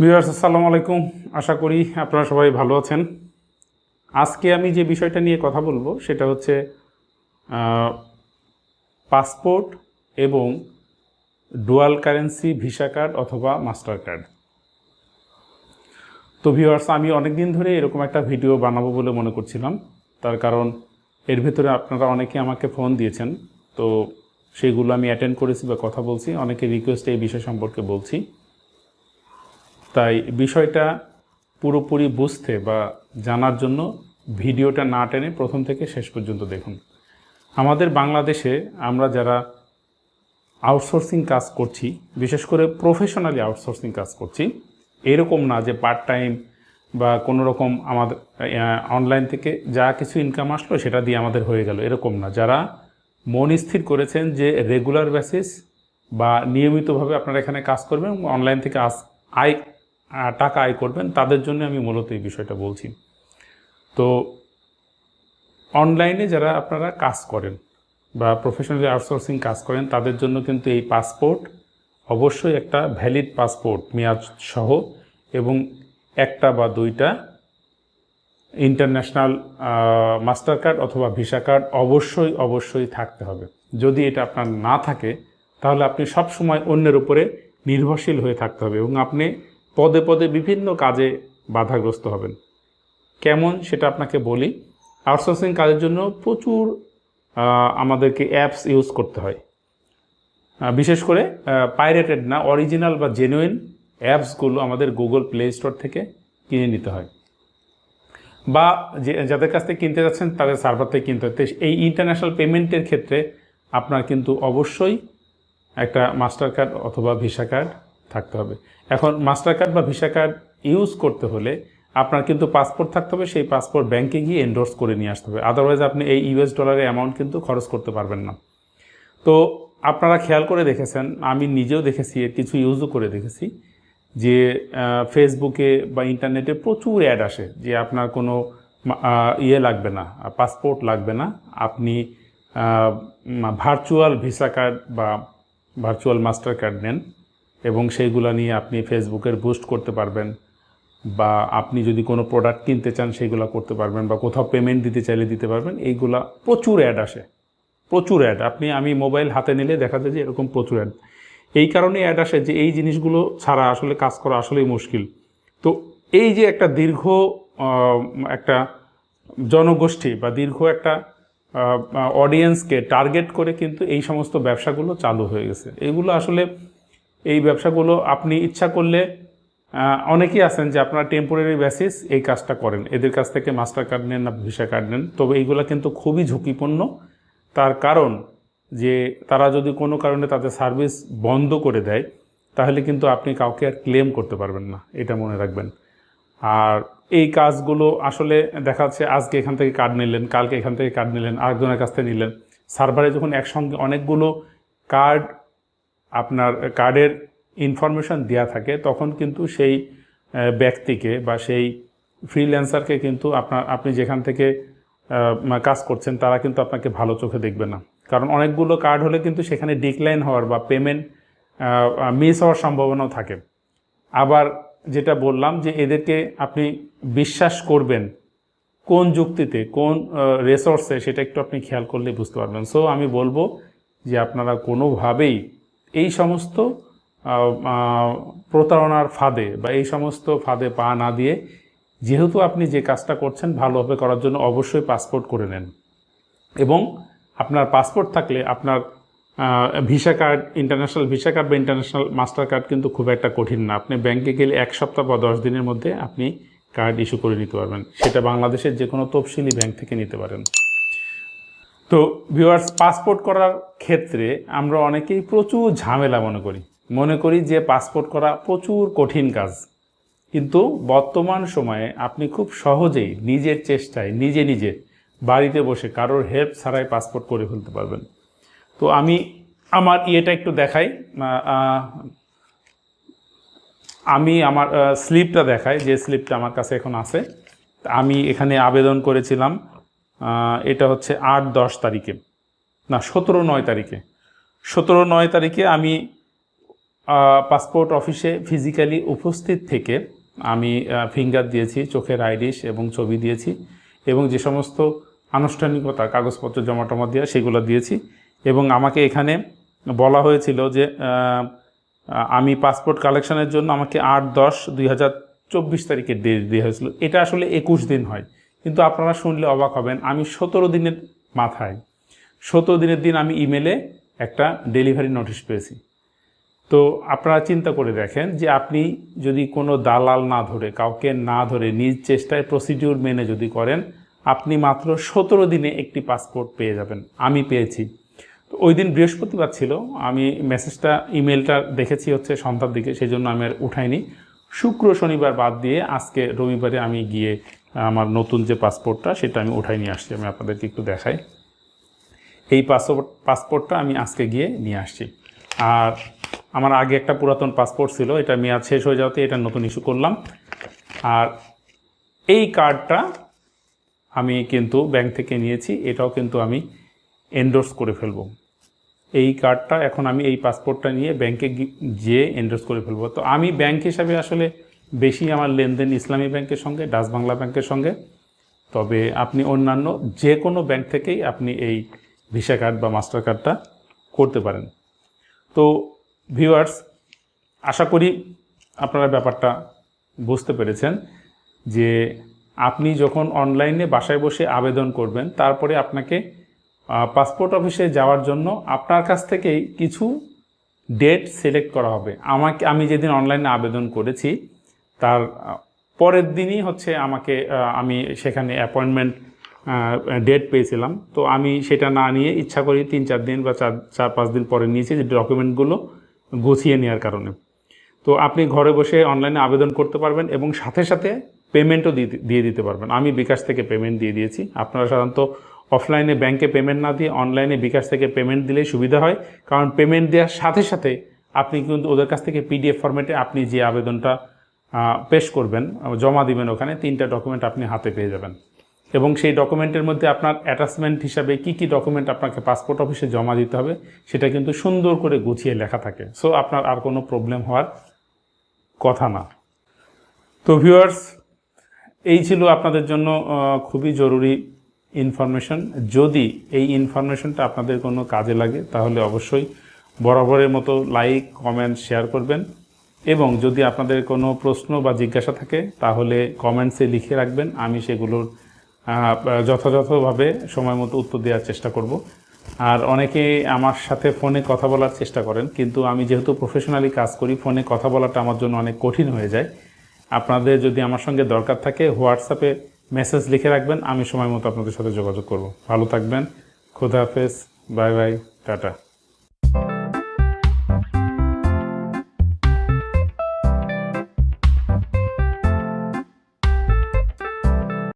Viewers, আসসালামু আলাইকুম। আশা করি আপনারা সবাই ভালো আছেন। আজকে আমি যে বিষয়টা নিয়ে কথা বলব, সেটা হচ্ছে পাসপোর্ট এবং ডুয়াল কারেন্সি, ভিসা কার্ড অথবা মাস্টার কার্ড। তো ভিউয়ার্স, আমি অনেক দিন ধরে এরকম একটা ভিডিও বানাবো বলে মনে করছিলাম। তার কারণ, এর ভেতরে আপনারা অনেকে আমাকে ফোন দিয়েছেন। তো সেগুলো আমি অ্যাটেন্ড করেছি বা কথা বলছি, অনেকে রিকোয়েস্ট এই বিষয় সম্পর্কে বলছি। তাই বিষয়টা পুরোপুরি বুঝতে বা জানার জন্য ভিডিওটা না টেনে প্রথম থেকে শেষ পর্যন্ত দেখুন। আমাদের বাংলাদেশে আমরা যারা আউটসোর্সিং কাজ করছি, বিশেষ করে প্রফেশনালি আউটসোর্সিং কাজ করছি, এরকম না যে পার্ট টাইম বা কোনো রকম আমাদের অনলাইন থেকে যা কিছু ইনকাম আসলো সেটা দিয়ে আমাদের হয়ে গেল, এরকম না। যারা মন স্থির করেছেন যে রেগুলার বেসিস বা নিয়মিতভাবে আপনারা এখানে কাজ করবেন অনলাইন থেকে আস আয় টাকা আয় করবেন, তাদের জন্য আমি মূলত এই বিষয়টা বলছি। তো অনলাইনে যারা আপনারা কাজ করেন বা প্রফেশনালি আউটসোর্সিং কাজ করেন, তাদের জন্য কিন্তু এই পাসপোর্ট অবশ্যই একটা ভ্যালিড পাসপোর্ট মেয়াদ সহ, এবং একটা বা দুইটা ইন্টারন্যাশনাল মাস্টার কার্ড অথবা ভিসা কার্ড অবশ্যই অবশ্যই থাকতে হবে। যদি এটা আপনার না থাকে, তাহলে আপনি সব সময় অন্যের উপরে নির্ভরশীল হয়ে থাকতে হবে এবং আপনি পদে পদে বিভিন্ন কাজে বাধাগ্রস্ত হবেন। কেমন সেটা আপনাকে বলি, আউটসোর্সিং কাজের জন্য প্রচুর আমাদেরকে অ্যাপস ইউজ করতে হয়। বিশেষ করে পাইরেটেড না, অরিজিনাল বা জেনুইন অ্যাপসগুলো আমাদের গুগল প্লে স্টোর থেকে কিনে নিতে হয়। বা যে, যাদের কাছ থেকে কিনতে যাচ্ছেন, তাদের সার্ভার থেকে কিনতে হয়। এই ইন্টারন্যাশনাল পেমেন্টের ক্ষেত্রে আপনার কিন্তু অবশ্যই একটা মাস্টার কার্ড অথবা ভিসা কার্ড থাকতে হবে। এখন মাস্টার কার্ড বা ভিসা কার্ড ইউজ করতে হলে আপনার কিন্তু পাসপোর্ট থাকতে হবে, সেই পাসপোর্ট ব্যাংকে গিয়ে এন্ডোর্স করে নিয়ে আসতে হবে। আদারওয়াইজ আপনি এই ইউএস ডলারের অ্যামাউন্ট কিন্তু খরচ করতে পারবেন না। তো আপনারা খেয়াল করে দেখেছেন, আমি নিজেও দেখেছি, এর কিছু ইউজও করে দেখেছি, যে ফেসবুকে বা ইন্টারনেটে প্রচুর অ্যাড আসে, যে আপনার কোনো ইয়ে লাগবে না পাসপোর্ট লাগবে না। আপনি ভার্চুয়াল ভিসা কার্ড বা ভার্চুয়াল মাস্টার কার্ড নেন। এবং সেইগুলো নিয়ে আপনি ফেসবুকের বুস্ট করতে পারবেন, বা আপনি যদি কোনো প্রোডাক্ট কিনতে চান সেইগুলো করতে পারবেন, বা কোথাও পেমেন্ট দিতে চাইলে দিতে পারবেন, এইগুলা প্রচুর অ্যাড আসে। প্রচুর অ্যাড আপনি, আমি মোবাইল হাতে নিলে দেখা যায় যে এরকম প্রচুর অ্যাড এই কারণে অ্যাড আসে যে এই জিনিসগুলো ছাড়া আসলে কাজ করা আসলেই মুশকিল। তো এই যে একটা দীর্ঘ একটা জনগোষ্ঠী বা দীর্ঘ একটা অডিয়েন্সকে টার্গেট করে কিন্তু এই সমস্ত ব্যবসাগুলো চালু হয়ে গেছে। এগুলো আসলে এই ব্যবসাগুলো আপনি ইচ্ছা করলে অনেকেই আছেন যে আপনারা টেম্পোরারি বেসিস এই কাজটা করেন। এদের কাছ থেকে মাস্টার কার্ড নেন না ভিসা কার্ড নেন। তবে এইগুলো কিন্তু খুবই ঝুঁকিপূর্ণ। তার কারণ যে তারা যদি কোনো কারণে তাদের সার্ভিস বন্ধ করে দেয়, তাহলে কিন্তু আপনি কাউকে আর ক্লেম করতে পারবেন না। এটা মনে রাখবেন। আর এই কাজগুলো আসলে দেখা যাচ্ছে আজকে এখান থেকে কার্ড নিলেন, কালকে এখান থেকে কার্ড নিলেন, আরেকজনের কাছ থেকে নিলেন। সার্ভারে যখন একসঙ্গে অনেকগুলো কার্ড আপনার কার্ডের ইনফরমেশন দেওয়া থাকে, তখন কিন্তু সেই ব্যক্তিকে বা সেই ফ্রিল্যান্সারকে কিন্তু আপনার, আপনি যেখান থেকে কাজ করছেন, তারা কিন্তু আপনাকে ভালো চোখে দেখবে না। কারণ অনেকগুলো কার্ড হলে কিন্তু সেখানে ডিক্লাইন হওয়ার বা পেমেন্ট মিস হওয়ার সম্ভাবনাও থাকে। আবার যেটা বললাম যে এদেরকে আপনি বিশ্বাস করবেন, কোন যুক্তিতে, কোন রেসোর্সে সেটা একটু আপনি খেয়াল করলে বুঝতে পারবেন। সো আমি বলব যে আপনারা কোনোভাবেই এই সমস্ত প্রতারণার ফাঁদে বা এই সমস্ত ফাঁদে পা না দিয়ে যেহেতু আপনি যে কাজটা করছেন ভালোভাবে করার জন্য অবশ্যই পাসপোর্ট করে নেন। এবং আপনার পাসপোর্ট থাকলে আপনার Visa card, international Visa card বা ইন্টারন্যাশনাল মাস্টার কার্ড কিন্তু খুব একটা কঠিন না। আপনি ব্যাংকে গেলে এক সপ্তাহ বা দশ দিনের মধ্যে আপনি কার্ড ইস্যু করে নিতে পারবেন। সেটা বাংলাদেশের যে কোনো তফসিলি ব্যাংক থেকে নিতে পারেন। তো ভিউয়ার্স পাসপোর্ট করার ক্ষেত্রে আমরা অনেকেই প্রচুর ঝামেলা মনে করি। মনে করি যে পাসপোর্ট করা প্রচুর কঠিন কাজ। কিন্তু বর্তমান সময়ে আপনি খুব সহজেই নিজের চেষ্টায়, নিজে নিজে বাড়িতে বসে কারোর হেল্প ছাড়াই পাসপোর্ট করে ফেলতে পারবেন। তো আমি আমার ইয়েটা একটু দেখাই। আমি আমার স্লিপটা দেখাই, যে স্লিপটা আমার কাছে এখন আছে। আমি এখানে আবেদন করেছিলাম এটা হচ্ছে আট দশ তারিখে। সতেরো নয় তারিখে। সতেরো নয় তারিখে আমি পাসপোর্ট অফিসে ফিজিক্যালি উপস্থিত থেকে আমি ফিঙ্গার দিয়েছি, চোখের আইরিশ এবং ছবি দিয়েছি এবং যে সমস্ত আনুষ্ঠানিকতা, কাগজপত্র জমা টমা দেওয়া, সেগুলো দিয়েছি এবং আমাকে এখানে বলা হয়েছিল যে আমি পাসপোর্ট কালেকশনের জন্য আমাকে আট দশ দুই হাজার চব্বিশ তারিখে ডেট দেওয়া হয়েছিল। এটা আসলে একুশ দিন হয়। কিন্তু আপনারা শুনলে অবাক হবেন, আমি সতেরো দিনের মাথায় সতেরো দিনের দিন আমি ইমেলে একটা ডেলিভারি নোটিশ পেয়েছি। তো আপনারা চিন্তা করে দেখেন যে আপনি যদি কোনো দালাল না ধরে, কাউকে না ধরে নিজ চেষ্টায় প্রসিডিউর মেনে যদি করেন, আপনি মাত্র সতেরো দিনে একটি পাসপোর্ট পেয়ে যাবেন। আমি পেয়েছি। তো ওই দিন বৃহস্পতিবার ছিল, আমি মেসেজটা ইমেলটা দেখেছি হচ্ছে সন্ধ্যার দিকে সেই জন্য আমি আর উঠাইনি। শুক্র, শনিবার বাদ দিয়ে আজকে রবিবারে আমি গিয়ে আমার নতুন যে পাসপোর্টটা সেটা আমি উঠাই নিয়ে আসছি। আমি আপনাদেরকে একটু দেখাই। এই পাসপোর্ট পাসপোর্টটা আমি আজকে গিয়ে নিয়ে আসছি। আর আমার আগে একটা পুরাতন পাসপোর্ট ছিল, এটা মেয়াদ শেষ হয়ে যাওয়াতে এটা নতুন ইস্যু করলাম। আর এই কার্ডটা আমি কিন্তু ব্যাংক থেকে নিয়েছি, এটাও কিন্তু আমি এন্ডোর্স করে ফেলব। এই কার্ডটা এখন আমি এই পাসপোর্টটা নিয়ে ব্যাংকে গি- যেয়ে এন্ডোর্স করে ফেলব। তো আমি ব্যাংক হিসাবে আসলে বেশি আমার লেনদেন ইসলামী ব্যাংকের সঙ্গে, ডাচ বাংলা ব্যাংকের সঙ্গে। তবে আপনি অন্যান্য যে কোনো ব্যাংক থেকেই আপনি এই ভিসা কার্ড বা মাস্টার কার্ডটা করতে পারেন। তো ভিউয়ার্স আশা করি আপনারা ব্যাপারটা বুঝতে পেরেছেন যে আপনি যখন অনলাইনে বাসায় বসে আবেদন করবেন, তারপরে আপনাকে পাসপোর্ট অফিসে যাওয়ার জন্য আপনার কাছ থেকেই কিছু ডেট সিলেক্ট করা হবে। আমাকে, আমি যেদিন অনলাইনে আবেদন করেছি, তার পরের দিনই হচ্ছে আমাকে আমি সেখানে অ্যাপয়েন্টমেন্ট ডেট পেয়েছিলাম। তো আমি সেটা না নিয়ে ইচ্ছা করি তিন চার দিন বা চার চার পাঁচ দিন পরে নিয়েছি যে ডকুমেন্টগুলো গুছিয়ে নেওয়ার কারণে। তো আপনি ঘরে বসে অনলাইনে আবেদন করতে পারবেন এবং সাথে সাথে পেমেন্টও দিয়ে দিতে পারবেন। আমি বিকাশ থেকে পেমেন্ট দিয়ে দিয়েছি। আপনারা সাধারণত অফলাইনে ব্যাংকে পেমেন্ট না দিয়ে অনলাইনে বিকাশ থেকে পেমেন্ট দিলেই সুবিধা হয়। কারণ পেমেন্ট দেওয়ার সাথে সাথে আপনি কিন্তু ওদের কাছ থেকে পিডিএফ ফরম্যাটে আপনি যে আবেদনটা পেশ করবেন, জমা দিবেন ওখানে, তিনটা ডকুমেন্ট আপনি হাতে পেয়ে যাবেন। এবং সেই ডকুমেন্টের মধ্যে আপনার অ্যাটাচমেন্ট হিসাবে কি কি ডকুমেন্ট আপনাকে পাসপোর্ট অফিসে জমা দিতে হবে, সেটা কিন্তু সুন্দর করে গুছিয়ে লেখা থাকে। সো আপনার আর কোনো প্রবলেম হওয়ার কথা না। তো ভিউয়ার্স এই ছিল আপনাদের জন্য খুবই জরুরি ইনফরমেশন যদি এই ইনফরমেশনটা আপনাদের কোনো কাজে লাগে, তাহলে অবশ্যই বরাবরের মতো লাইক কমেন্ট শেয়ার করবেন। এবং যদি আপনাদের কোনো প্রশ্ন বা জিজ্ঞাসা থাকে, তাহলে কমেন্টসে লিখে রাখবেন। আমি সেগুলোর যথাযথভাবে সময় মতো উত্তর দেওয়ার চেষ্টা করব। আর অনেকে আমার সাথে ফোনে কথা বলার চেষ্টা করেন, কিন্তু আমি যেহেতু প্রফেশনালি কাজ করি, ফোনে কথা বলাটা আমার জন্য অনেক কঠিন হয়ে যায়। আপনাদের যদি আমার সঙ্গে দরকার থাকে হোয়াটসঅ্যাপে মেসেজ লিখে রাখবেন, আমি সময় মতো আপনাদের সাথে যোগাযোগ করব। ভালো থাকবেন, খুদা হাফেজ, বাই বাই, টাটা।